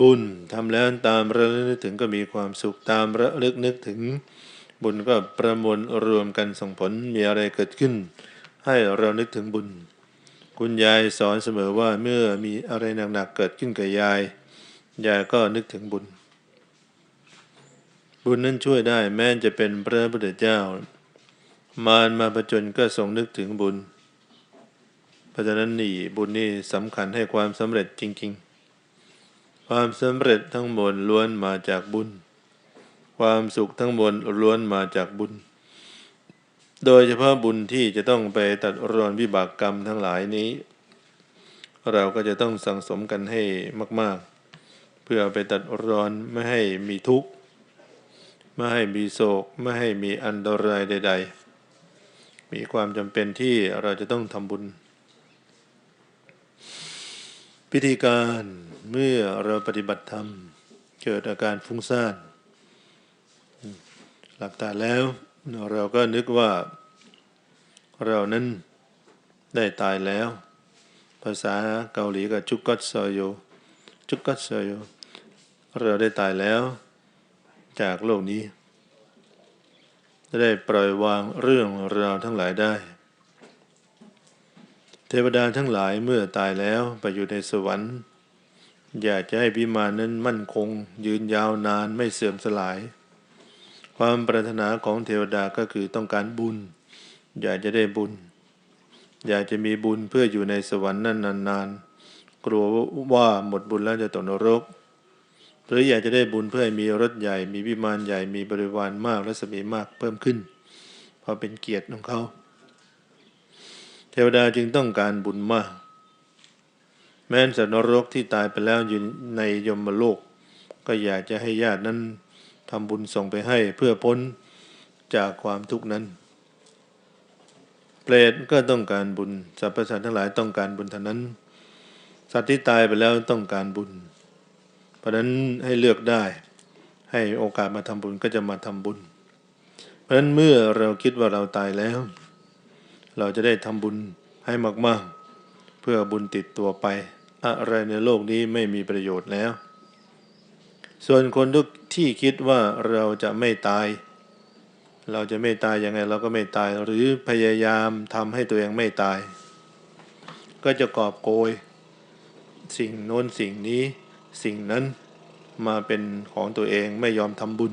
บุญทำแล้วตามระลึกนึกถึงก็มีความสุขตามระลึกนึกถึง บุญก็ประมวลรวมกันส่งผลมีอะไรเกิดขึ้น ให้เรานึกถึงบุญ คุณยายสอนเสมอว่าเมื่อมีอะไรหนักๆเกิดขึ้นกับยาย ยายก็นึกถึงบุญ บุญนั้นช่วยได้แม้จะเป็นพระพุทธเจ้า มารมาประจนก็ทรงนึกถึงบุญ เพราะฉะนั้นนี่บุญนี่สำคัญให้ความสำเร็จจริง ๆ ความสำเร็จทั้งหมดล้วนมาจากบุญ ความสุขทั้งหมดล้วนมาจากบุญ โดยเฉพาะบุญที่จะต้องไปตัดรอนวิบากกรรมทั้งหลายนี้ เราก็จะต้องสั่งสมกันให้มาก ๆ เพื่อไปตัดรอนไม่ให้มีทุกข์ ไม่ให้มีโศก ไม่ให้มีอันตรายใด ๆ มีความจำเป็นที่เราจะต้องทำบุญ พิธีการเมื่อเราปฏิบัติธรรม เกิดอาการฟุ้งซ่านหลับตาแล้ว เราก็นึกว่า เรานั้นได้ตายแล้ว ภาษาเกาหลีกับจุกกัตซโยจุกกัตซโยเราได้ตายแล้ว จากโลกนี้ ได้ปล่อยวางเรื่องราวทั้งหลายได้ เทวดาทั้งหลายเมื่อตายแล้วไปอยู่ในสวรรค์ อยากจะให้พิมานนั้นมั่นคง ยืนยาวนานไม่เสื่อมสลาย ความปรารถนาของเทวดาก็คือต้องการบุญ อยากจะได้บุญ อยากจะมีบุญเพื่ออยู่ในสวรรค์นั้นนานๆ กลัวว่าหมดบุญแล้วจะตกนรก หรืออยากจะได้บุญเพื่อให้มีรถใหญ่ มีวิมานใหญ่มีบริวารมากและสมีมากเพิ่มขึ้นเพราะเป็นเกียรติของเขา วดาจึงต้องการบุญมาก แม้นสัตว์นรกที่ตายไปแล้วอยู่ในยมโลก ก็อยากจะให้ญาตินั้นทำบุญส่งไปให้เพื่อพ้นจากความทุกข์นั้น เปรตก็ต้องการบุญสรรพสัตว์ทั้งหลายต้องการบุญเท่านั้น สัตว์ที่ตายไปแล้วต้องการบุญ เพราะนั้นให้เลือกได้ ให้โอกาสมาทำบุญก็จะมาทำบุญ เพราะนั้นเมื่อเราคิดว่าเราตายแล้ว เราจะได้ทำบุญให้มากๆ เพื่อบุญติดตัวไป อะไรในโลกนี้ไม่มีประโยชน์แล้ว ส่วนคนทุกที่คิดว่าเราจะไม่ตาย เราจะไม่ตายยังไงเราก็ไม่ตาย หรือพยายามทำให้ตัวเองไม่ตาย ก็จะกอบโกย สิ่งโน้นสิ่งนี้สิ่งนั้นมาเป็นของตัวเองไม่ยอมทำบุญ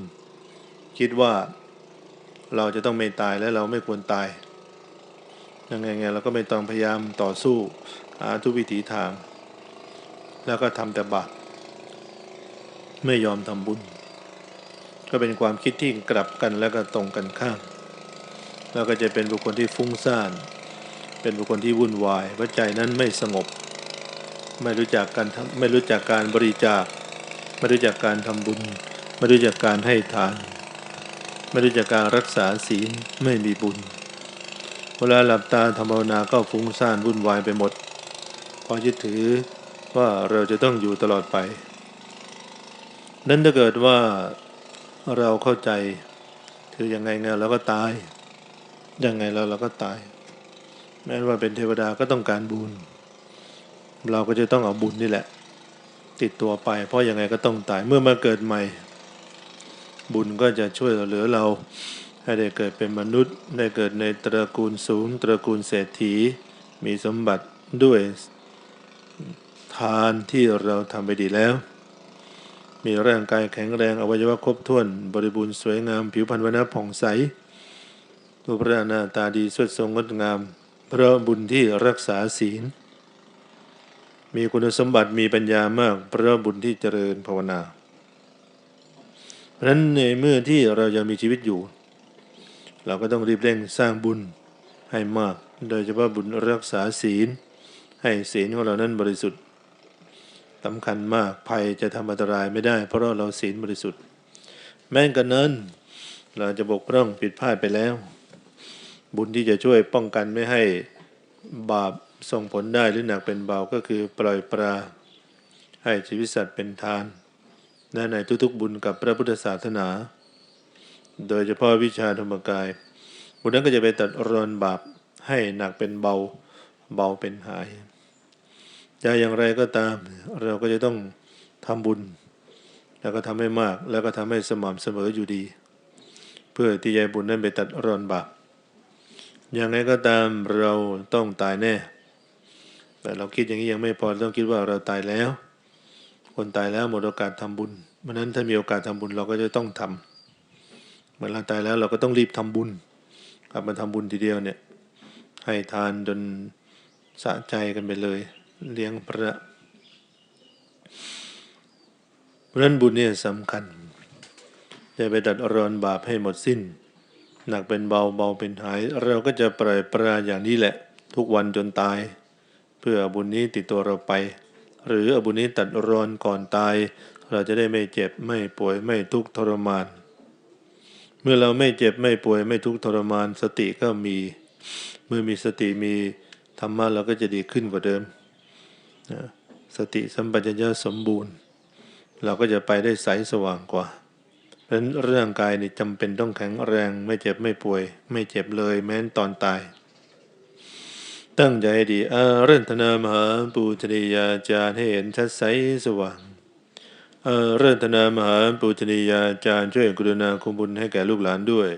คิดว่าเราจะต้องไม่ตายและเราไม่ควรตาย ยังไงไงเราก็ไม่ต้องพยายามต่อสู้หาทุกวิถีทาง แล้วก็ทำแต่บาปไม่ยอมทำบุญ ก็เป็นความคิดที่กลับกันแล้วก็ตรงกันข้ามแล้วก็จะเป็นบุคคลที่ฟุ้งซ่าน เป็นบุคคลที่วุ่นวายเพราะใจนั้นไม่สงบ ไม่รู้จักการทำไม่รู้จักการบริจาค ไม่รู้จักการทำบุญ ไม่รู้จักการให้ทาน ไม่รู้จักการรักษาศีลไม่มีบุญ เวลาหลับตาทำภาวนาก็ฟุ้งซ่านวุ่นวายไปหมดพราะยึดถือว่าเราจะต้องอยู่ตลอดไป นั้นถ้าเกิดว่าเราเข้าใจถือยังไงไงเราก็ตาย ยังไงเราเราก็ตาย แม้ว่าเป็นเทวดาก็ต้องการบุญ เราก็จะต้องเอาบุญนี่แหละ ติดตัวไป เพราะยังไงก็ต้องตายเมื่อมาเกิดใหม่ บุญก็จะช่วยเหลือเรา ให้ได้เกิดเป็นมนุษย์ ได้เกิดในตระกูลสูง ตระกูลเศรษฐี มีสมบัติด้วยทานที่เราทำไปดีแล้ว มีร่างกายแข็งแรงอวัยวะครบถ้วน บริบูรณ์สวยงาม ผิวพรรณวันณะผ่องใสรูปร่างหน้าตาดีสดทรงงดงาม เพราะบุญที่รักษาศีล มีคุณสมบัติมีปัญญามาก เพราะบุญที่เจริญภาวนา เพราะฉะนั้นในเมื่อที่เรายังมีชีวิตอยู่ เราก็ต้องรีบเร่งสร้างบุญให้มาก โดยเฉพาะบุญรักษาศีล ให้ศีลของเรานั้นบริสุทธิ์สำคัญมากภัยจะทำอันตรายไม่ได้ เพราะเราศีลบริสุทธิ์ แม้กันนั้น เราจะบกพร่องผิดพลาดไปแล้ว บุญที่จะช่วยป้องกันไม่ให้บาปส่งผลได้หรือหนักเป็นเบาก็คือปล่อยปลาให้ชีวิตสัตว์เป็นทานและในทุกๆบุญกับพระพุทธศาสนา โดยเฉพาะวิชาธรรมกายบุญนั้นก็จะไปตัดรอนบาปให้หนักเป็นเบาเบาเป็นหายจะอย่างไรก็ตาม เราก็จะต้องทำบุญ แล้วก็ทำให้มาก แล้วก็ทำให้สม่ำเสมออยู่ดี เพื่อที่ยายบุญนั้นไปตัดรอนบาปอย่างไรก็ตามเราต้องตายแน่ แต่เราคิดอย่างนี้ยังไม่พอต้องคิดว่าเราตายแล้ว คนตายแล้วหมดโอกาสทำบุญเพราะนั้นถ้ามีโอกาสทำบุญเราก็จะต้องทำ เมื่อเราตายแล้วเราก็ต้องรีบทำบุญกลับมาทำบุญทีเดียวเนี่ย ให้ทานจนสะใจกันไปเลย เลี้ยงพระเพราะนั้นบุญเนี่ยสำคัญจะไปดัดรอนบาปให้หมดสิ้น หนักเป็นเบาเบาเป็นหาย เราก็จะปล่อยปลาอย่างนี้แหละ ทุกวันจนตาย เพื่อบุญนี้ติดตัวเราไป หรืออบุญนี้ตัดรอนก่อนตาย เราจะได้ไม่เจ็บไม่ป่วยไม่ทุกข์ทรมาน มื่อเราไม่เจ็บไม่ป่วยไม่ทุกข์ทรมานสติก็มี เมื่อมีสติมีธรรมะเราก็จะดีขึ้นกว่าเดิมนะสติสัมปชัญญะสมบูรณ์ เราก็จะไปได้ใสสว่างกว่าเพราะฉะนั้นร่างกายนี่จำเป็นต้องแข็งแรง ไม่เจ็บไม่ป่วย ไม่เจ็บเลยแม้นตอนตาย ตั้งใจให้ดีอารัตนามหาปูชนียาจารย์ให้เห็นชัดใสสว่าง อารัตนามหาปูชนียาจารย์ช่วยกรุณาคุมบุญให้แก่ลูกหลานด้วย